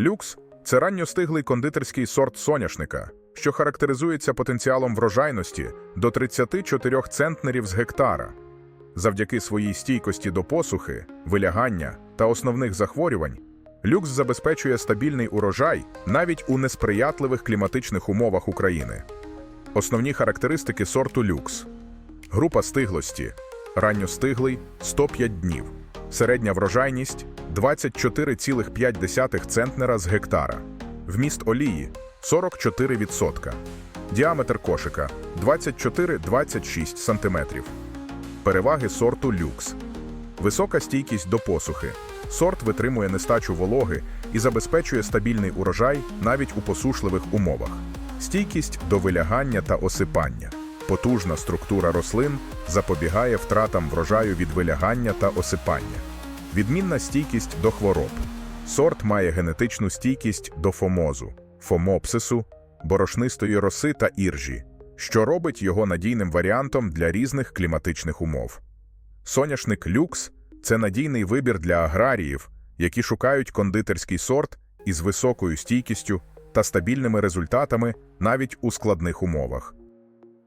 Люкс це ранньостиглий кондитерський сорт соняшника, що характеризується потенціалом врожайності до 34 центнерів з гектара. Завдяки своїй стійкості до посухи, вилягання та основних захворювань, люкс забезпечує стабільний урожай навіть у несприятливих кліматичних умовах України. Основні характеристики сорту люкс: група стиглості ранньостиглий 105 днів, середня врожайність 24,5 центнера з гектара, вміст олії 44%, діаметр кошика 24-26 см. Переваги сорту люкс. Висока стійкість до посухи. Сорт витримує нестачу вологи і забезпечує стабільний урожай навіть у посушливих умовах. Стійкість до вилягання та осипання. Потужна структура рослин запобігає втратам врожаю від вилягання та осипання. Відмінна стійкість до хвороб. Сорт має генетичну стійкість до фомозу, фомопсису, борошнистої роси та іржі, що робить його надійним варіантом для різних кліматичних умов. Соняшник люкс це надійний вибір для аграріїв, які шукають кондитерський сорт із високою стійкістю та стабільними результатами навіть у складних умовах.